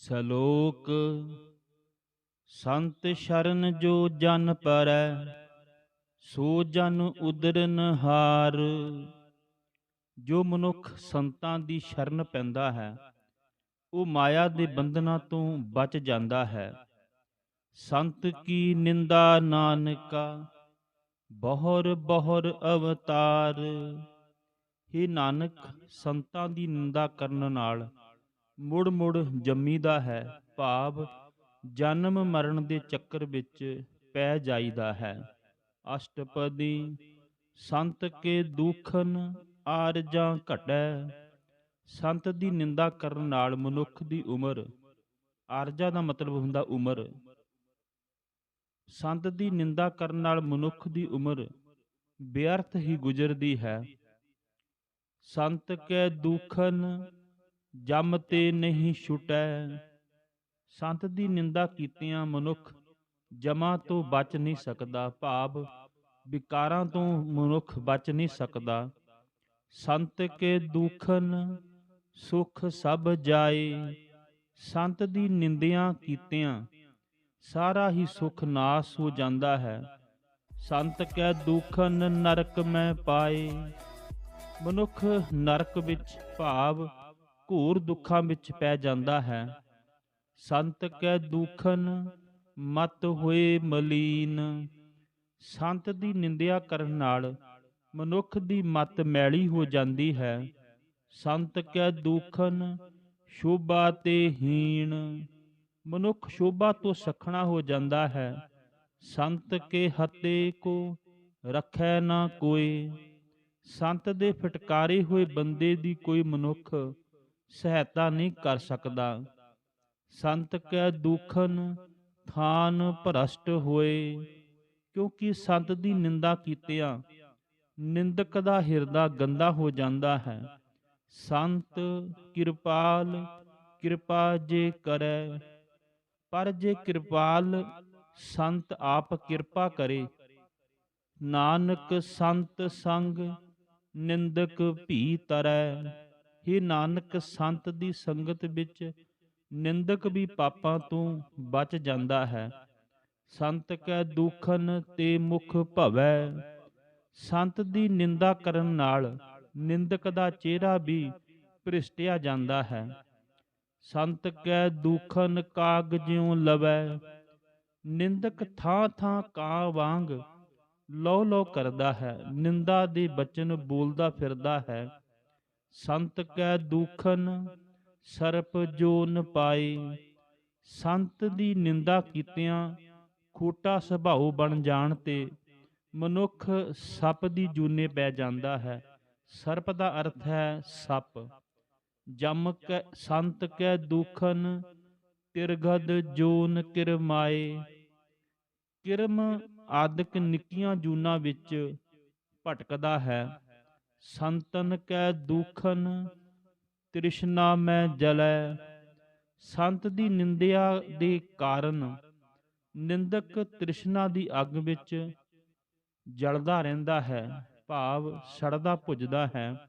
ਸ਼ਲੋਕ, ਸੰਤ ਸ਼ਰਨ ਜੋ ਜਨ ਪਰੈ, ਸੋ ਜਨ ਉਦਰਨ ਹਾਰ ਜੋ ਮਨੁੱਖ ਸੰਤਾਂ ਦੀ ਸ਼ਰਨ ਪੈਂਦਾ ਹੈ, ਉਹ ਮਾਇਆ ਦੇ ਬੰਧਨਾਂ ਤੋਂ ਬਚ ਜਾਂਦਾ ਹੈ। ਸੰਤ ਕੀ ਨਿੰਦਾ ਨਾਨਕਾ, ਬਹੁਰ ਬਹੁਰ ਅਵਤਾਰ। ਹੀ ਨਾਨਕ, ਸੰਤਾਂ ਦੀ ਨਿੰਦਾ ਕਰਨ ਨਾਲ ਮੁੜ ਮੁੜ ਜੰਮੀਦਾ ਹੈ ਭਾਵ, ਜਨਮ ਮਰਨ ਦੇ ਚੱਕਰ ਵਿੱਚ ਪੈ ਜਾਈਦਾ ਹੈ। ਅਸ਼ਟਪਦੀ, ਸੰਤ ਕੇ ਦੁਖਨ ਆਰਜਾਂ ਘਟੈ। ਸੰਤ ਦੀ ਨਿੰਦਾ ਕਰਨ ਨਾਲ ਮਨੁੱਖ ਦੀ ਉਮਰ, ਆਰਜਾ ਦਾ ਮਤਲਬ ਹੁੰਦਾ ਉਮਰ। ਸੰਤ ਦੀ ਨਿੰਦਾ ਕਰਨ ਨਾਲ ਮਨੁੱਖ ਦੀ ਉਮਰ ਬੇਅਰਥ ਹੀ ਗੁਜ਼ਰਦੀ ਹੈ। ਸੰਤ ਕੈ ਦੁਖਨ, ਜਮ ਤੇ ਨਹੀਂ ਛੁਟੈ। ਸੰਤ ਦੀ ਨਿੰਦਾ ਕੀਤਿਆਂ ਮਨੁੱਖ ਜਮਾ ਤੋਂ ਬਚ ਨਹੀਂ ਸਕਦਾ, ਭਾਵ ਵਿਕਾਰਾਂ ਤੋਂ ਮਨੁੱਖ ਬਚ ਨਹੀਂ ਸਕਦਾ। ਸੰਤ ਕੇ ਦੁਖਨ, ਸੁਖ ਸਭ ਜਾਏ। ਸੰਤ ਦੀ ਨਿੰਦਿਆਂ ਕੀਤਿਆਂ ਸਾਰਾ ਹੀ ਸੁਖ ਨਾਸ ਹੋ ਜਾਂਦਾ ਹੈ। ਸੰਤ ਕੈ ਦੁਖਨ ਨਰਕ ਮੈਂ ਪਾਏ। ਮਨੁੱਖ ਨਰਕ ਵਿੱਚ ਭਾਵ ਘੋਰ ਦੁੱਖਾਂ ਵਿੱਚ ਪੈ ਜਾਂਦਾ ਹੈ। ਸੰਤ ਕੈ ਦੁਖਨ ਮਤ ਹੋਏ ਮਲੀਨ। ਸੰਤ ਦੀ ਨਿੰਦਿਆ ਕਰਨ ਨਾਲ ਮਨੁੱਖ ਦੀ ਮਤ ਮੈਲੀ ਹੋ ਜਾਂਦੀ ਹੈ। ਸੰਤ ਕੈ ਦੁਖਨ ਸ਼ੋਭਾ ਤੇ ਹੀਣ। ਮਨੁੱਖ ਸ਼ੋਭਾ ਤੋਂ ਸਖਣਾ ਹੋ ਜਾਂਦਾ ਹੈ। ਸੰਤ ਕੇ ਹਤੇ ਕੋ ਰੱਖੈ ਨਾ ਕੋਈ ਸੰਤ ਦੇ ਫਟਕਾਰੇ ਹੋਏ ਬੰਦੇ ਦੀ ਕੋਈ ਮਨੁੱਖ ਸਹਾਇਤਾ ਨਹੀਂ ਕਰ ਸਕਦਾ। ਸੰਤ ਕੈ ਦੁਖਨ ਥਾਨ ਭ੍ਰਸ਼ਟ ਹੋਏ। ਕਿਉਂਕਿ ਸੰਤ ਦੀ ਨਿੰਦਾ ਕੀਤਿਆਂ ਨਿੰਦਕ ਦਾ ਹਿਰਦਾ ਗੰਦਾ ਹੋ ਜਾਂਦਾ ਹੈ। ਸੰਤ ਕਿਰਪਾਲ ਕਿਰਪਾ ਜੇ ਕਰੈ ਪਰ ਜੇ ਕਿਰਪਾਲ ਸੰਤ ਆਪ ਕਿਰਪਾ ਕਰੇ ਨਾਨਕ ਸੰਤ ਸੰਗ ਨਿੰਦਕ ਭੀ ਤਰੈ। ਹੀ ਨਾਨਕ ਸੰਤ ਦੀ ਸੰਗਤ ਵਿੱਚ ਨਿੰਦਕ ਵੀ ਪਾਪਾਂ ਤੋਂ ਬਚ ਜਾਂਦਾ ਹੈ। ਸੰਤ ਕੈ ਦੁਖਨ ਤੇ ਮੁਖ ਭਵੈ। ਸੰਤ ਦੀ ਨਿੰਦਾ ਕਰਨ ਨਾਲ ਨਿੰਦਕ ਦਾ ਚਿਹਰਾ ਵੀ ਭ੍ਰਿਸ਼ਟਿਆ ਜਾਂਦਾ ਹੈ। ਸੰਤ ਕੈ ਦੁਖਨ ਕਾਗ ਜਿਉ ਲਵੈ, ਨਿੰਦਕ ਥਾਂ ਥਾਂ ਕਾਂ ਵਾਂਗ ਲੋ ਲੋ ਕਰਦਾ ਹੈ, ਨਿੰਦਾ ਦੇ ਬਚਨ ਬੋਲਦਾ ਫਿਰਦਾ ਹੈ। ਸੰਤ ਕੈ ਦੁਖਨ ਸਰਪ ਜੋਨ ਪਾਏ, ਸੰਤ ਦੀ ਨਿੰਦਾ ਕੀਤਿਆਂ ਖੋਟਾ ਸੁਭਾਉ ਬਣ ਜਾਣ ਤੇ ਮਨੁੱਖ ਸੱਪ ਦੀ ਜੂਨੇ ਪੈ ਜਾਂਦਾ ਹੈ। ਸਰਪ ਦਾ ਅਰਥ ਹੈ ਸੱਪ। ਜਮ ਕੈ ਸੰਤ ਕੈ ਦੁਖਨ ਤਿਰਗਦ ਜੋਨ ਕਿਰਮਾਏ। ਕਿਰਮ ਆਦਿਕ ਨਿੱਕੀਆਂ ਜੂਨਾ ਵਿੱਚ ਭਟਕਦਾ ਹੈ। ਸੰਤਨ ਕੈ ਦੁਖਨ ਤ੍ਰਿਸ਼ਨਾ ਮੈਂ ਜਲੈ। ਸੰਤ ਦੀ ਨਿੰਦਿਆ ਦੇ ਕਾਰਨ ਨਿੰਦਕ ਤ੍ਰਿਸ਼ਨਾ ਦੀ ਅੱਗ ਵਿੱਚ ਜਲਦਾ ਰਹਿੰਦਾ ਹੈ। ਭਾਵ ਸੜਦਾ ਭੁੱਜਦਾ ਹੈ।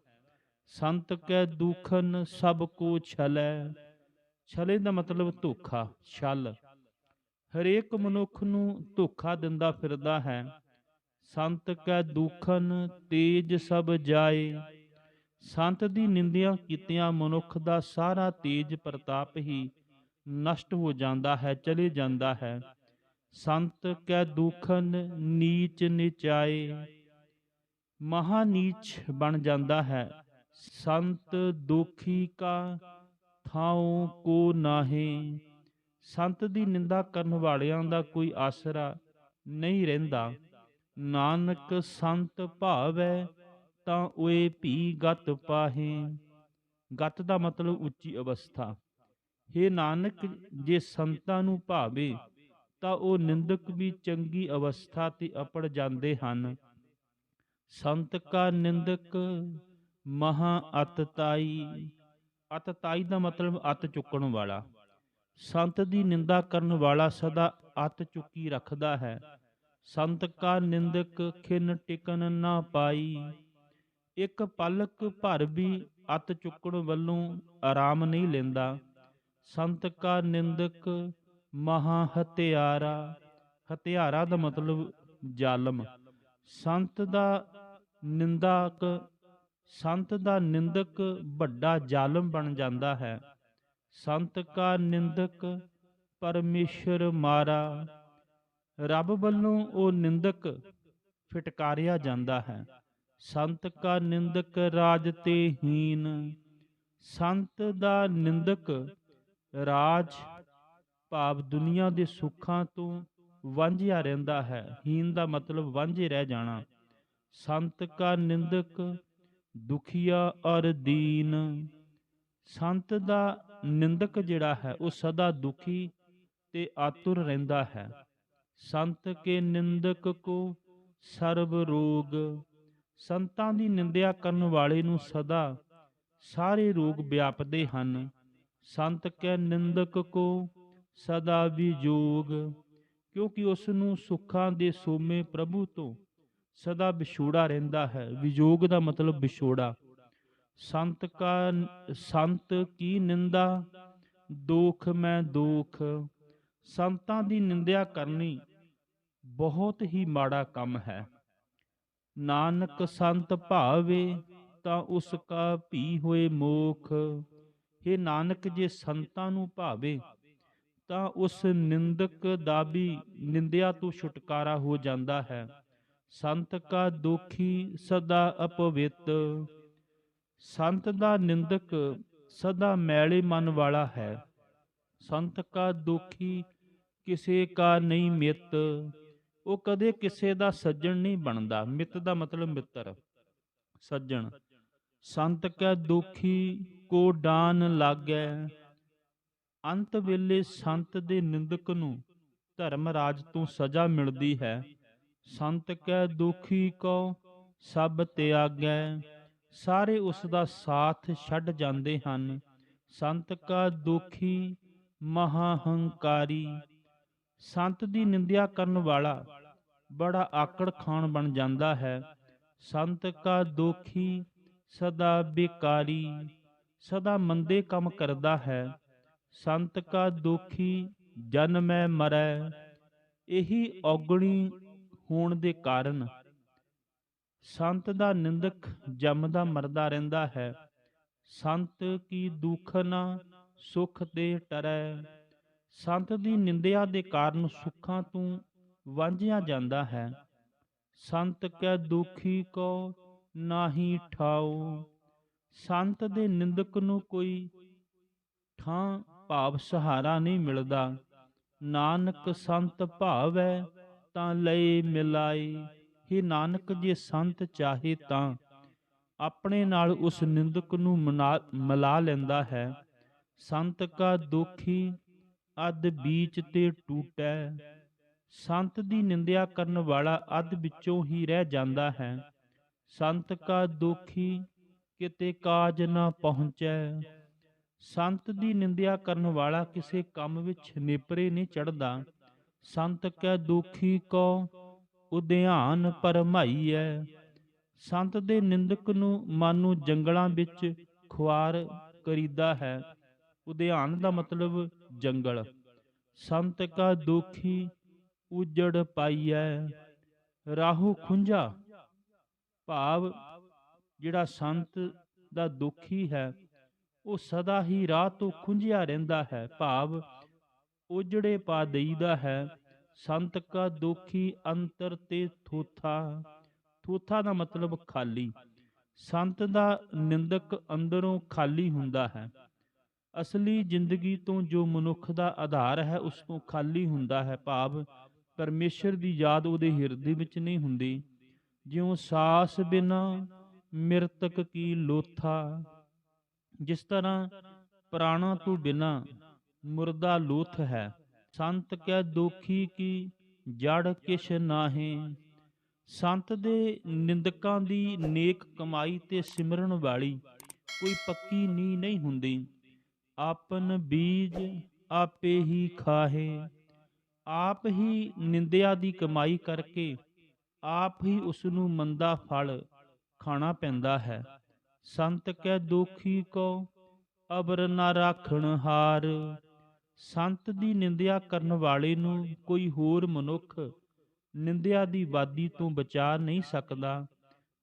ਸੰਤ ਕੈ ਦੁਖਨ ਸਭ ਕੋ ਛਲੈ। ਛਲੇ ਦਾ ਮਤਲਬ ਧੋਖਾ, ਛਲ। ਹਰੇਕ ਮਨੁੱਖ ਨੂੰ ਧੋਖਾ ਦਿੰਦਾ ਫਿਰਦਾ ਹੈ। ਸੰਤ ਕੈ ਦੁਖਨ ਤੇਜ ਸਭ ਜਾਏ। ਸੰਤ ਦੀ ਨਿੰਦਿਆ ਕੀਤਿਆਂ ਮਨੁੱਖ ਦਾ ਸਾਰਾ ਤੇਜ ਪ੍ਰਤਾਪ ਹੀ ਨਸ਼ਟ ਹੋ ਜਾਂਦਾ ਹੈ, ਚਲੇ ਜਾਂਦਾ ਹੈ। ਸੰਤ ਕੈ ਦੁਖਨ ਨੀਚ ਨਿਚਾਏ। ਮਹਾ ਨੀਚ ਬਣ ਜਾਂਦਾ ਹੈ। ਸੰਤ ਦੁਖੀ ਕਾ ਥਾਉ ਕੋ ਨਾਹੀ। ਸੰਤ ਦੀ ਨਿੰਦਾ ਕਰਨ ਵਾਲਿਆਂ ਦਾ ਕੋਈ ਆਸਰਾ ਨਹੀਂ ਰਹਿੰਦਾ। ਨਾਨਕ ਸੰਤ ਭਾਵੈ ਤਾਂ ਓਏ ਭੀ ਗਤ ਪਾਹੇ। ਗਤ ਦਾ ਮਤਲਬ ਉੱਚੀ ਅਵਸਥਾ। हे ਨਾਨਕ, ਜੇ ਸੰਤਾਂ ਨੂੰ ਭਾਵੇ ਤਾਂ ਉਹ ਨਿੰਦਕ ਵੀ ਚੰਗੀ ਅਵਸਥਾ ਤੇ ਅਪੜ ਜਾਂਦੇ ਹਨ। ਸੰਤ ਕਾ ਨਿੰਦਕ ਮਹਾ ਅਤਤਾਈ ਅਤਤਾਈ ਦਾ ਮਤਲਬ ਅਤ ਚੁੱਕਣ ਵਾਲਾ। ਸੰਤ ਦੀ ਨਿੰਦਾ ਕਰਨ ਵਾਲਾ ਸਦਾ ਅਤ ਚੁੱਕੀ ਰੱਖਦਾ ਹੈ। ਸੰਤ ਕਾ ਨਿੰਦਕ ਖਿਨ ਟਿਕਨ ਨਾ ਪਾਈ। ਇੱਕ ਪਲਕ ਭਰ ਵੀ ਅੱਤ ਚੁੱਕਣ ਵੱਲੋਂ ਆਰਾਮ ਨਹੀਂ ਲੈਂਦਾ। ਸੰਤ ਕਾ ਨਿੰਦਕ ਮਹਾ ਹਤਿਆਰਾ ਹਤਿਆਰਾ ਦਾ ਮਤਲਬ ਜ਼ਾਲਮ। ਸੰਤ ਦਾ ਨਿੰਦਕ ਸੰਤ ਦਾ ਨਿੰਦਕ ਵੱਡਾ ਜ਼ਾਲਮ ਬਣ ਜਾਂਦਾ ਹੈ। ਸੰਤ ਕਾ ਨਿੰਦਕ ਪਰਮੇਸ਼ਰ ਮਾਰਾ। ਰੱਬ ਵੱਲੋਂ ਉਹ ਨਿੰਦਕ ਫਟਕਾਰਿਆ ਜਾਂਦਾ ਹੈ। ਸੰਤ ਕਾ ਨਿੰਦਕ ਰਾਜ ਤੇ ਹੀਨ। ਸੰਤ ਦਾ ਨਿੰਦਕ ਰਾਜ ਭਾਵ ਦੁਨੀਆ ਦੇ ਸੁੱਖਾਂ ਤੋਂ ਵਾਂਝਿਆ ਰਹਿੰਦਾ ਹੈ। ਹੀਨ ਦਾ ਮਤਲਬ ਵਾਂਝੇ ਰਹਿ ਜਾਣਾ। ਸੰਤ ਕਾ ਨਿੰਦਕ ਦੁਖੀਆ ਔਰ ਦੀਨ। ਸੰਤ ਦਾ ਨਿੰਦਕ ਜਿਹੜਾ ਹੈ, ਉਹ ਸਦਾ ਦੁਖੀ ਤੇ ਆਤੁਰ ਰਹਿੰਦਾ ਹੈ। ਸੰਤ ਕੇ ਨਿੰਦਕ ਕੋ ਸਰਬ ਰੋਗ। ਸੰਤਾਂ ਦੀ ਨਿੰਦਿਆ ਕਰਨ ਵਾਲੇ ਨੂੰ ਸਦਾ ਸਾਰੇ ਰੋਗ ਵਿਆਪਦੇ ਹਨ। ਸੰਤ ਕੇ ਨਿੰਦਕ ਕੋ ਸਦਾ ਵਿਜੋਗ, ਕਿਉਂਕਿ ਉਸ ਨੂੰ ਸੁੱਖਾਂ ਦੇ ਸੋਮੇ ਪ੍ਰਭੂ ਤੋਂ ਸਦਾ ਵਿਛੋੜਾ ਰਹਿੰਦਾ ਹੈ। ਵਿਜੋਗ ਦਾ ਮਤਲਬ ਵਿਛੋੜਾ। ਸੰਤ ਕਾ ਸੰਤ ਕੀ ਨਿੰਦਾ? ਦੋਖ ਮੈਂ ਦੋਖ। ਸੰਤਾਂ ਦੀ ਨਿੰਦਿਆ ਕਰਨੀ ਬਹੁਤ ਹੀ ਮਾੜਾ ਕੰਮ ਹੈ। ਨਾਨਕ ਸੰਤ ਭਾਵੇ ਤਾਂ ਉਸ ਕਾ ਭੀ ਹੋਏ ਮੋਖ। ਇਹ ਨਾਨਕ, ਜੇ ਸੰਤਾਂ ਨੂੰ ਭਾਵੇ ਤਾਂ ਉਸ ਨਿੰਦਕ ਦਾ ਵੀ ਨਿੰਦਿਆ ਤੋਂ ਛੁਟਕਾਰਾ ਹੋ ਜਾਂਦਾ ਹੈ। ਸੰਤ ਕਾ ਦੁਖੀ ਸਦਾ ਅਪਵਿੱਤ। ਸੰਤ ਦਾ ਨਿੰਦਕ ਸਦਾ ਮੈਲੇ ਮਨ ਵਾਲਾ ਹੈ। ਸੰਤ ਕਾ ਦੁਖੀ ਕਿਸੇ ਕਾ ਨਹੀਂ ਮਿੱਤ। ਉਹ ਕਦੇ ਕਿਸੇ ਦਾ ਸੱਜਣ ਨਹੀਂ ਬਣਦਾ। ਮਿੱਤ ਦਾ ਮਤਲਬ ਮਿੱਤਰ। ਸੱਜਣ, ਸੰਤ ਕਾ ਦੁਖੀ ਕੋ ਡਾਨ ਲਾਗੈ। ਅੰਤ ਵੇਲੇ ਸੰਤ ਦੇ ਨਿੰਦਕ ਨੂੰ ਧਰਮ ਰਾਜ ਤੋਂ ਸਜ਼ਾ ਮਿਲਦੀ ਹੈ। ਸੰਤ ਕੈ ਦੁਖੀ ਕੋ ਸਭ ਤਿਆਗੈ ਸਾਰੇ ਉਸ ਦਾ ਸਾਥ ਛੱਡ ਜਾਂਦੇ ਹਨ। ਸੰਤ ਕਾ ਦੁਖੀ, ਮਹਾ ਹੰਕਾਰੀ। ਸੰਤ ਦੀ ਨਿੰਦਿਆ ਕਰਨ ਵਾਲਾ ਬੜਾ ਆਕੜ ਖਾਨ ਬਣ ਜਾਂਦਾ ਹੈ। ਸੰਤ ਕਾ ਦੁਖੀ, ਸਦਾ ਬੇਕਾਰੀ, ਸਦਾ ਮੰਦੇ ਕੰਮ ਕਰਦਾ ਹੈ। ਸੰਤ ਕਾ ਦੁਖੀ ਜਨਮੈ ਮਰੈ। ਇਹੀ ਔਗਣੀ ਹੋਣ ਦੇ ਕਾਰਨ। ਸੰਤ ਦਾ ਨਿੰਦਕ ਜੰਮਦਾ ਮਰਦਾ ਰਹਿੰਦਾ ਹੈ। ਸੰਤ ਕੀ ਦੁੱਖ ਨਾ ਸੁਖ ਤੇ ਟਰੈ। ਸੰਤ ਦੀ ਨਿੰਦਿਆ ਦੇ ਕਾਰਨ ਸੁੱਖਾਂ ਤੋਂ ਵਾਂਝਿਆ ਜਾਂਦਾ ਹੈ। ਸੰਤ ਕੈ ਦੁਖੀ ਕੋ ਨਾਹੀ ਠਾਉ। ਸੰਤ ਦੇ ਨਿੰਦਕ ਨੂੰ ਕੋਈ ਠਾਂ ਭਾਵ ਸਹਾਰਾ ਨਹੀਂ ਮਿਲਦਾ। ਨਾਨਕ ਸੰਤ ਭਾਵੈ ਤਾਂ ਲਈ ਮਿਲਾਈ। ਹੀ ਨਾਨਕ ਜੇ ਸੰਤ ਚਾਹੇ ਤਾਂ ਆਪਣੇ ਨਾਲ ਉਸ ਨਿੰਦਕ ਨੂੰ ਮਿਲਾ ਲੈਂਦਾ ਹੈ। ਸੰਤ ਕਾ ਦੁਖੀ ਅਦ ਬੀਚ ਤੇ ਟੂਟੈ। ਸੰਤ ਦੀ ਨਿੰਦਿਆ ਕਰਨ ਵਾਲਾ ਅਦ ਵਿੱਚੋਂ ਹੀ ਰਹਿ ਜਾਂਦਾ ਹੈ। ਸੰਤ ਕਾ ਦੁਖੀ ਕਿਤੇ ਕਾਜ ਨਾ ਪਹੁੰਚੈ। ਸੰਤ ਦੀ ਨਿੰਦਿਆ ਕਰਨ ਵਾਲਾ ਕਿਸੇ ਕੰਮ ਵਿੱਚ ਨੇਪਰੇ ਨਹੀਂ ਚੜਦਾ ਸੰਤ ਕੈ ਦੁਖੀ ਕੋ, ਉਧਿਆਨ ਪਰਮਾਈਐ। ਸੰਤ ਦੇ ਨਿੰਦਕ ਨੂੰ ਮਨ ਨੂੰ ਜੰਗਲਾਂ ਵਿੱਚ ਖੁਆਰ ਕਰੀਦਾ ਹੈ। ਉਧਿਆਨ ਦਾ ਮਤਲਬ ਜੰਗਲ। ਸੰਤ ਕਾ ਦੁਖੀ ਉਜੜ ਪਾਈਐ। ਰਾਹੂ ਖੁੰਝਾ, ਭਾਵ ਜਿਹੜਾ ਸੰਤ ਦਾ ਦੁਖੀ ਹੈ, ਉਹ ਸਦਾ ਹੀ ਰਾਹ ਤੋਂ ਖੁੰਝਿਆ ਰਹਿੰਦਾ ਹੈ, ਭਾਵ ਉਜੜੇ ਪਾ ਦੇਈਦਾ ਹੈ। ਸੰਤ ਕਾ ਦੁਖੀ ਅੰਤਰ ਤੇ ਥੂਥਾ। ਥੂਥਾ ਦਾ ਮਤਲਬ ਖਾਲੀ। ਸੰਤ ਦਾ ਨਿੰਦਕ ਅੰਦਰੋਂ ਖਾਲੀ ਹੁੰਦਾ ਹੈ। ਅਸਲੀ ਜ਼ਿੰਦਗੀ ਤੋਂ ਜੋ ਮਨੁੱਖ ਦਾ ਆਧਾਰ ਹੈ ਉਸ ਤੋਂ ਖਾਲੀ ਹੁੰਦਾ ਹੈ ਭਾਵ ਪਰਮੇਸ਼ਰ ਦੀ ਯਾਦ ਉਹਦੇ ਹਿਰਦੇ ਵਿੱਚ ਨਹੀਂ ਹੁੰਦੀ। ਜਿਉਂ ਸਾਸ ਬਿਨਾ ਮਿਰਤਕ ਕੀ ਲੋਥਾ। ਜਿਸ ਤਰ੍ਹਾਂ ਪ੍ਰਾਣਾ ਤੋਂ ਬਿਨਾ ਮੁਰਦਾ ਲੋਥ ਹੈ। ਸੰਤ ਕੈ ਦੁਖੀ ਕੀ, ਜੜ ਕਿਛ ਨਾਹੀ। ਸੰਤ ਦੇ ਨਿੰਦਕਾਂ ਦੀ ਨੇਕ ਕਮਾਈ ਤੇ ਸਿਮਰਨ ਵਾਲੀ ਕੋਈ ਪੱਕੀ ਨੀ ਨਹੀਂ ਹੁੰਦੀ। ਆਪਨ ਬੀਜ ਆਪੇ ਹੀ ਖਾਹੇ। ਆਪ ਹੀ ਨਿੰਦਿਆ ਦੀ ਕਮਾਈ ਕਰਕੇ ਆਪ ਹੀ ਉਸ ਨੂੰ ਮੰਦਾ ਫਲ ਖਾਣਾ ਪੈਂਦਾ ਹੈ। ਸੰਤ ਕੈ ਦੋਖੀ ਕੋ ਅਬਰ ਨਾ ਰਾਖਣ ਹਾਰ। ਸੰਤ ਦੀ ਨਿੰਦਿਆ ਕਰਨ ਵਾਲੇ ਨੂੰ ਕੋਈ ਹੋਰ ਮਨੁੱਖ ਨਿੰਦਿਆ ਦੀ ਵਾਦੀ ਤੋਂ ਬਚਾ ਨਹੀਂ ਸਕਦਾ।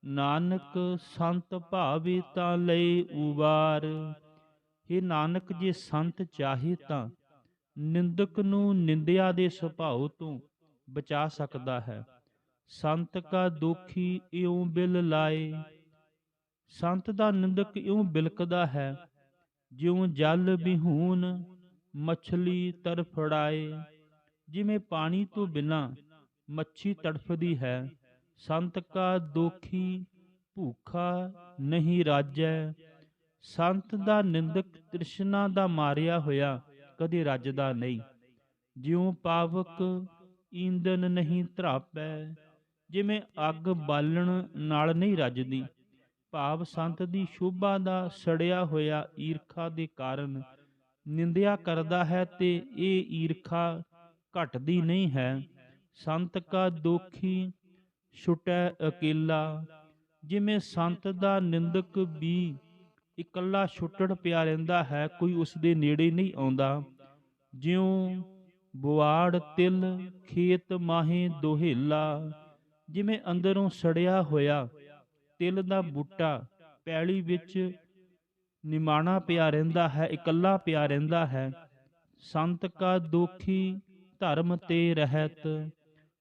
ਨਾਨਕ, ਸੰਤ ਭਾਵੇ ਤਾਂ ਲਏ ਉਬਾਰ। ਇਹ ਨਾਨਕ, ਜੇ ਸੰਤ ਚਾਹੇ ਤਾਂ ਨਿੰਦਕ ਨੂੰ ਨਿੰਦਿਆ ਦੇ ਸੁਭਾਅ ਤੋਂ ਬਚਾ ਸਕਦਾ ਹੈ। ਸੰਤ ਕਾ ਦੁਖੀ ਇਉਂ ਬਿਲ ਲਾਏ। ਸੰਤ ਦਾ ਨਿੰਦਕ ਇਉਂ ਬਿਲਕਦਾ ਹੈ, ਜਿਉਂ ਜਲ ਬਿਹੂਨ ਮੱਛਲੀ ਤੜਫੜਾਏ ਜਿਵੇਂ ਪਾਣੀ ਤੋਂ ਬਿਨਾ ਮੱਛੀ ਤੜਫਦੀ ਹੈ, ਸੰਤ ਕਾ ਦੋਖੀ ਭੂਖਾ ਨਹੀਂ ਰਾਜੈ। ਸੰਤ ਦਾ ਨਿੰਦਕ ਤ੍ਰਿਸ਼ਨਾ ਦਾ ਮਾਰਿਆ ਹੋਇਆ ਕਦੇ ਰੱਜਦਾ ਨਹੀਂ। ਜਿਉਂ ਪਾਵਕ ਈਂਧਨ ਨਹੀਂ ਧਰਾਪੈ, ਜਿਵੇਂ ਅੱਗ ਬਾਲਣ ਨਾਲ ਨਹੀਂ ਰੱਜਦੀ। ਭਾਵ ਸੰਤ ਦੀ ਸ਼ੋਭਾ ਦਾ ਸੜਿਆ ਹੋਇਆ ਈਰਖਾ ਦੇ ਕਾਰਨ ਨਿੰਦਿਆ ਕਰਦਾ ਹੈ ਤੇ ਇਹ ਈਰਖਾ ਘਟਦੀ ਨਹੀਂ ਹੈ। ਸੰਤ ਕਾ ਦੋਖੀ ਛੁਟੈ ਅਕੇਲਾ। ਜਿਵੇਂ ਸੰਤ ਦਾ ਨਿੰਦਕ ਵੀ ਇਕੱਲਾ ਛੁੱਟੜ ਪਿਆ ਰਹਿੰਦਾ ਹੈ, ਕੋਈ ਉਸ ਦੇ ਨੇੜੇ ਨਹੀਂ ਆਉਂਦਾ। ਜਿਉਂ ਬੁਆੜ ਤਿਲ, ਖੇਤ ਮਾਹੇ ਦੋਹੇਲਾ। ਜਿਵੇਂ ਅੰਦਰੋਂ ਸੜਿਆ ਹੋਇਆ ਤਿਲ ਦਾ ਬੂਟਾ, ਪੈਲੀ ਵਿੱਚ ਨਿਮਾਣਾ ਪਿਆ ਰਹਿੰਦਾ ਹੈ, ਇਕੱਲਾ ਪਿਆ ਰਹਿੰਦਾ ਹੈ। ਸੰਤ ਕਾ ਦੋਖੀ ਧਰਮ ਤੇ ਰਹਿਤ।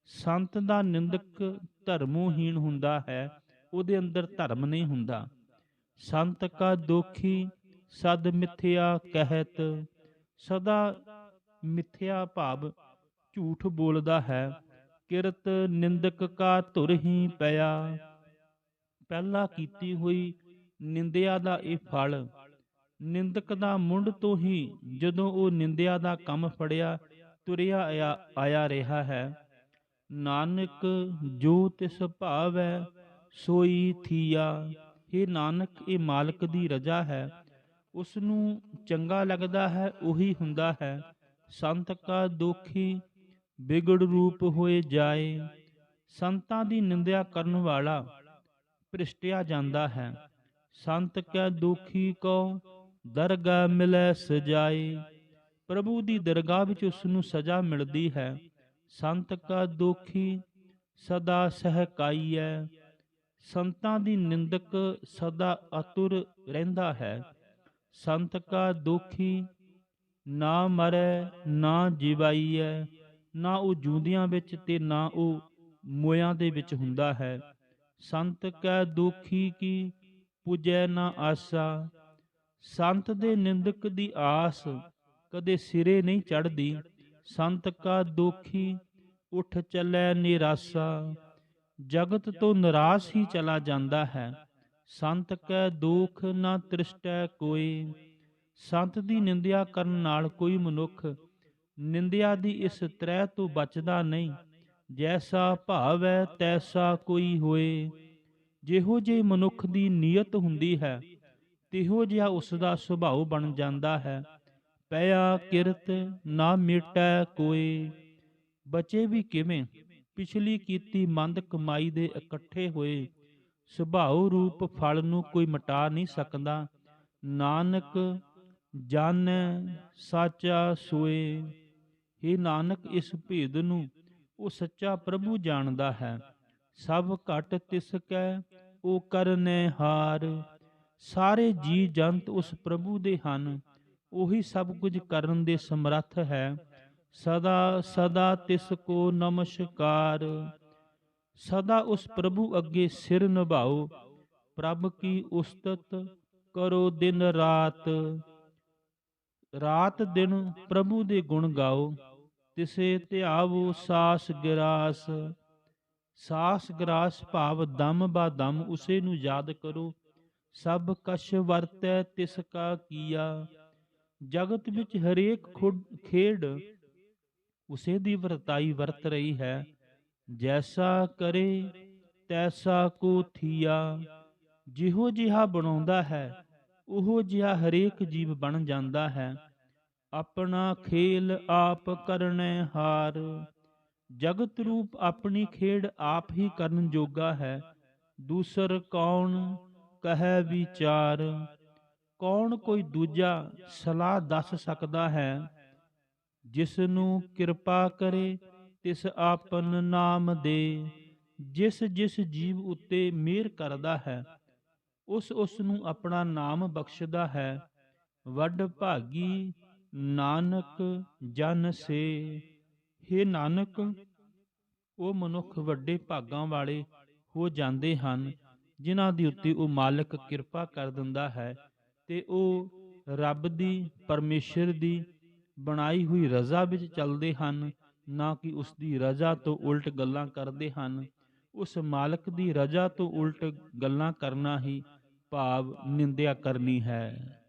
ਸੰਤ ਦਾ ਨਿੰਦਕ ਧਰਮੋਹੀਣ ਹੁੰਦਾ ਹੈ, ਉਹਦੇ ਅੰਦਰ ਧਰਮ ਨਹੀਂ ਹੁੰਦਾ। ਸੰਤ ਕਾ ਦੋਖੀ ਸਦ ਮਿਥਿਆ ਕਹਿਤ। ਸਦਾ ਮਿਥਿਆ ਭਾਵ ਝੂਠ ਬੋਲਦਾ ਹੈ, ਕਿਰਤ ਨਿੰਦਕ ਕਾ ਧੁਰ ਹੀ ਪਿਆ। ਪਹਿਲਾ ਕੀਤੀ ਹੋਈ ਨਿੰਦਿਆ ਦਾ ਇਹ ਫਲ। ਨਿੰਦਕ ਦਾ ਮੁੰਡ ਤੋਂ ਹੀ ਜਦੋਂ ਉਹ ਨਿੰਦਿਆ ਦਾ ਕੰਮ ਫੜਿਆ, ਤੁਰਿਆ ਆਇਆ ਰਿਹਾ ਹੈ। ਨਾਨਕ, ਜੋ ਤਿਸ ਭਾਵੈ, ਸੋਈ ਥੀਆ। ਇਹ ਨਾਨਕ, ਇਹ ਮਾਲਕ ਦੀ ਰਜ਼ਾ ਹੈ। ਉਸ ਨੂੰ ਚੰਗਾ ਲੱਗਦਾ ਹੈ, ਉਹੀ ਹੁੰਦਾ ਹੈ। ਸੰਤ ਕਾ ਦੋਖੀ ਵਿਗੜ ਰੂਪ ਹੋਏ ਜਾਏ। ਸੰਤਾਂ ਦੀ ਨਿੰਦਿਆ ਕਰਨ ਵਾਲਾ ਭ੍ਰਿਸ਼ਟਿਆ ਜਾਂਦਾ ਹੈ। ਸੰਤ ਕੈ ਦੁਖੀ ਕੋ ਦਰਗਾ ਮਿਲੈ ਸਜਾਏ ਪ੍ਰਭੂ ਦੀ ਦਰਗਾਹ ਵਿੱਚ ਉਸ ਨੂੰ ਸਜ਼ਾ ਮਿਲਦੀ ਹੈ। ਸੰਤ ਕਾ ਦੋਖੀ ਸਦਾ ਸਹਿਕਾਈਐ। ਸੰਤਾਂ ਦੀ ਨਿੰਦਕ ਸਦਾ ਅਤੁਰ ਰਹਿੰਦਾ ਹੈ। ਸੰਤ ਕਾ ਦੁਖੀ ਨਾ ਮਰੈ, ਨਾ ਜਿਵਾਈਐ। ਨਾ ਉਹ ਜੂੰਦਿਆਂ ਵਿੱਚ ਤੇ ਨਾ ਉਹ ਮੋਇਆਂ ਦੇ ਵਿੱਚ ਹੁੰਦਾ ਹੈ। ਸੰਤ ਕੈ ਦੁਖੀ ਕੀ ਪੁਜੈ ਨਾ ਆਸਾ। ਸੰਤ ਦੇ ਨਿੰਦਕ ਦੀ ਆਸ ਕਦੇ ਸਿਰੇ ਨਹੀਂ ਚੜਦੀ ਸੰਤ ਕਾ ਦੋਖੀ ਉਠ ਚੱਲੈ ਨਿਰਾਸਾ। ਜਗਤ ਤੋਂ ਨਿਰਾਸ਼ ਹੀ ਚਲਾ ਜਾਂਦਾ ਹੈ। ਸੰਤ ਕੈ ਦੁਖ ਨਾ ਤ੍ਰਿਸ਼ਟੈ ਕੋਈ। ਸੰਤ ਦੀ ਨਿੰਦਿਆ ਕਰਨ ਨਾਲ ਕੋਈ ਮਨੁੱਖ ਨਿੰਦਿਆ ਦੀ ਇਸ ਤਰ੍ਹਾਂ ਤੋਂ ਬਚਦਾ ਨਹੀਂ। ਜੈਸਾ ਭਾਵ ਹੈ ਤੈਸਾ ਕੋਈ ਹੋਏ। ਜਿਹੋ ਜੇ ਮਨੁੱਖ ਦੀ ਨੀਅਤ ਹੁੰਦੀ ਹੈ, ਤਿਹੋ ਜਿਹਾ ਉਸ ਦਾ ਸੁਭਾਅ ਬਣ ਜਾਂਦਾ ਹੈ। ਪਿਆ ਕਿਰਤ ਨਾ ਮਿਟੈ ਕੋਈ ਬਚੇ ਵੀ ਕਿਵੇਂ? ਪਿਛਲੀ ਕੀਤੀ ਮੰਦ ਕਮਾਈ ਦੇ ਇਕੱਠੇ ਹੋਏ ਸੁਭਾਅ ਰੂਪ ਫਲ ਨੂੰ ਕੋਈ ਮਿਟਾ ਨਹੀਂ ਸਕਦਾ। ਨਾਨਕ ਜਾਣੈ ਸਾਚਾ ਸੋਏ ਇਹ ਨਾਨਕ ਇਸ ਭੇਦ ਨੂੰ ਉਹ ਸੱਚਾ ਪ੍ਰਭੂ ਜਾਣਦਾ ਹੈ। ਸਭ ਘਟ ਤਿਸ ਕੈ, ਉਹ ਕਰਨੇ ਹਾਰ। ਸਾਰੇ ਜੀ ਜੰਤ ਉਸ ਪ੍ਰਭੂ ਦੇ ਹਨ, ਉਹੀ ਸਭ ਕੁਝ ਕਰਨ ਦੇ ਸਮਰੱਥ ਹੈ। ਸਦਾ ਸਦਾ ਤਿਸ ਕੋ ਨਮਸਕਾਰ। ਸਦਾ ਉਸ ਪ੍ਰਭੂ ਅੱਗੇ ਸਿਰ ਨਿਭਾਓ, ਪ੍ਰਭ ਕੀ ਉਸਤਤ ਕਰੋ ਦਿਨ ਰਾਤ। ਰਾਤ ਦਿਨ ਪ੍ਰਭੂ ਦੇ ਗੁਣ ਗਾਓ, ਤਿਸੇ ਧਿਆਵੋ ਸਾਸ ਗਿਰਾਸ। ਸਾਸ ਗਰਾਸ ਭਾਵ ਦਮ ਬਾ ਦਮ ਉਸੇ ਨੂੰ ਯਾਦ ਕਰੋ। ਸਭ ਕਸ਼ ਵਰਤੈ ਤਿਸ ਕਾ ਕੀਆ। ਜਗਤ ਵਿੱਚ ਹਰੇਕ ਖੇਡ ਉਸੇ ਦੀ ਵਰਤਾਈ ਵਰਤ ਰਹੀ ਹੈ। ਜੈਸਾ ਕਰੇ, ਤੈਸਾ ਕੋ ਥੀਆ। ਜਿਹੋ ਜਿਹਾ ਬਣਾਉਂਦਾ ਹੈ, ਉਹੋ ਜਿਹਾ ਹਰੇਕ ਜੀਵ ਬਣ ਜਾਂਦਾ ਹੈ। ਆਪਣਾ ਖੇਲ ਆਪ ਕਰਨੈ ਹਾਰ। ਜਗਤ ਰੂਪ ਆਪਣੀ ਖੇਡ ਆਪ ਹੀ ਕਰਨ ਜੋਗਾ ਹੈ। ਦੂਸਰ ਕੌਣ ਕਹੈ ਵਿਚਾਰ, ਕੌਣ ਕੋਈ ਦੂਜਾ ਸਲਾਹ ਦੱਸ ਸਕਦਾ ਹੈ। ਜਿਸ ਨੂੰ ਕਿਰਪਾ ਕਰੇ, ਤਿਸ ਆਪਨ ਨਾਮ ਦੇ। ਜਿਸ ਜਿਸ ਜੀਵ ਉੱਤੇ ਮਿਹਰ ਕਰਦਾ ਹੈ, ਉਸ ਉਸ ਨੂੰ ਆਪਣਾ ਨਾਮ ਬਖਸ਼ਦਾ ਹੈ। ਵੱਡ ਭਾਗੀ ਨਾਨਕ ਜਨ ਸੇ। ਹੇ ਨਾਨਕ, ਉਹ ਮਨੁੱਖ ਵੱਡੇ ਭਾਗਾਂ ਵਾਲੇ ਹੋ ਜਾਂਦੇ ਹਨ, ਜਿਨ੍ਹਾਂ ਦੇ ਉੱਤੇ ਉਹ ਮਾਲਕ ਕਿਰਪਾ ਕਰ ਦਿੰਦਾ ਹੈ ਤੇ ਉਹ ਰੱਬ ਦੀ, ਪਰਮੇਸ਼ਰ ਦੀ ਬਣਾਈ ਹੋਈ ਰਜ਼ਾ ਵਿੱਚ ਚੱਲਦੇ ਹਨ, ਨਾ ਕਿ ਉਸ ਦੀ ਰਜ਼ਾ ਤੋਂ ਉਲਟ ਗੱਲਾਂ ਕਰਦੇ ਹਨ। ਉਸ ਮਾਲਕ ਦੀ ਰਜ਼ਾ ਤੋਂ ਉਲਟ ਗੱਲਾਂ ਕਰਨਾ ਹੀ ਭਾਵ ਨਿੰਦਿਆ ਕਰਨੀ ਹੈ।